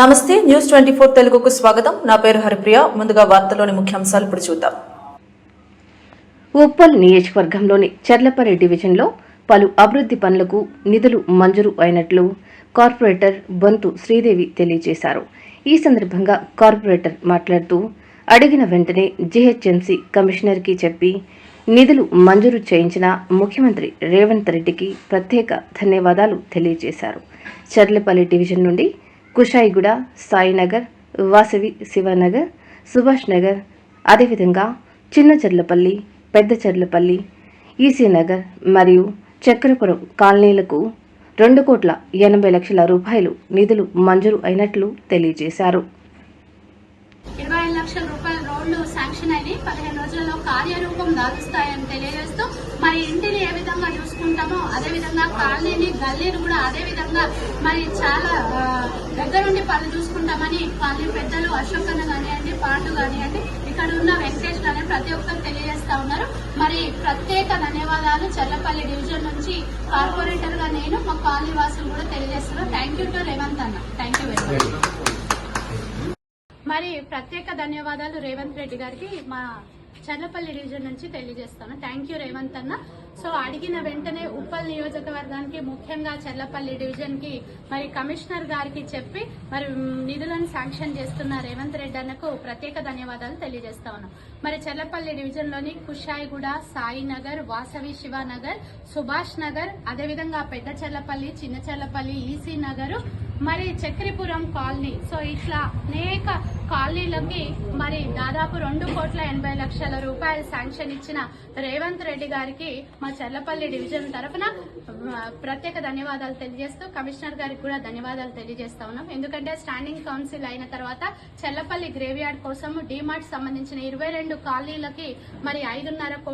నమస్తే news twenty four తెలుగుకు స్వాగతం. నా పేరు హరిప్రియ. ముందుగా వార్తలోని ముఖ్యాంశాలు ఇప్పుడు చూద్దాం. ఉప్పల్ నియోజకవర్గంలోని చర్లపల్లి డివిజన్లో పలు అభివృద్ధి పనులకు నిధులు మంజూరు అయినట్లు కార్పొరేటర్ బొంతు శ్రీదేవి తెలియజేశారు. ఈ సందర్భంగా కార్పొరేటర్ మాట్లాడుతూ అడిగిన వెంటనే జీహెచ్ఎంసీ కమిషనర్కి చెప్పి నిధులు మంజూరు చేయించిన ముఖ్యమంత్రి రేవంత్ రెడ్డికి ప్రత్యేక ధన్యవాదాలు తెలియజేశారు. చర్లపల్లి డివిజన్ నుండి కుషాయిగూడ సాయినగర్ వాసవి శివనగర్ సుభాష్ నగర్ అదేవిధంగా చిన్న చెర్లపల్లి పెద్ద చెర్లపల్లి ఈసీ నగర్ మరియు చక్రపురం కాలనీలకు రెండు కోట్ల ఎనభై లక్షల రూపాయలు నిధులు మంజూరు అయినట్లు తెలియజేశారు. ఇరవై ఐదు లక్షల రూపాయల రోడ్లు శాంక్షన్ అయినాయి. పదిహేను రోజులలో కార్యరూపం దాలుస్తాయని తెలియజేస్తూ మరి ఇంటిని ఏ విధంగా చూసుకుంటామో అదే విధంగా కాలనీ గల్లీని కూడా అదే విధంగా మరి చాలా ఆ, దగ్గరుండి పనులు చూసుకుంటామని కాలనీ పెద్దలు అశోక్ అన్న కానివ్వండి పాండు కానివ్వండి ఇక్కడ ఉన్న వెంకటేష్ కానీ ప్రతి ఒక్కరు తెలియజేస్తా ఉన్నారు. మరి ప్రత్యేక ధన్యవాదాలు చల్లపల్లి డివిజన్ నుంచి కార్పొరేటర్గా నేను మా కాలనీ వాసులు కూడా తెలియజేస్తున్నాను థ్యాంక్ యూ టు రేవంత్ అన్న. థ్యాంక్ యూ వెరీ మచ్ మరి ప్రత్యేక ధన్యవాదాలు రేవంత్ రెడ్డి గారికి మా చల్లపల్లి డివిజన్ నుంచి తెలియజేస్తాను. థ్యాంక్ యూ రేవంత్ అన్న. సో అడిగిన వెంటనే ఉప్పల్ నియోజకవర్గానికి ముఖ్యంగా చర్లపల్లి డివిజన్కి మరి కమిషనర్ గారికి చెప్పి మరి నిధులను శాంక్షన్ చేస్తున్న రేవంత్ రెడ్డి అన్నకు ప్రత్యేక ధన్యవాదాలు తెలియజేస్తా ఉన్నాం. మరి చర్లపల్లి డివిజన్లోని కుషాయిగూడ సాయినగర్ వాసవి శివనగర్ సుభాష్ నగర్ అదేవిధంగా పెద్ద చర్లపల్లి చిన్న చర్లపల్లి ఈసీ నగరు మరి చక్రిపురం కాలనీ. సో ఇట్లా అనేక కాలనీలకి మరి దాదాపు రెండు కోట్ల ఎనభై లక్షల రూపాయలు శాంక్షన్ ఇచ్చిన రేవంత్ రెడ్డి గారికి మా చర్లపల్లి డివిజన్ తరఫున ప్రత్యేక ధన్యవాదాలు తెలియజేస్తూ కమిషనర్ గారికి కూడా ధన్యవాదాలు తెలియజేస్తా ఉన్నాం. ఎందుకంటే స్టాండింగ్ కౌన్సిల్ అయిన తర్వాత చర్లపల్లి గ్రేవ్ యార్డ్ కోసం డిమార్ట్ సంబంధించిన ఇరవై రెండు కాలనీలకి మరి ఐదున్నర కోట్ల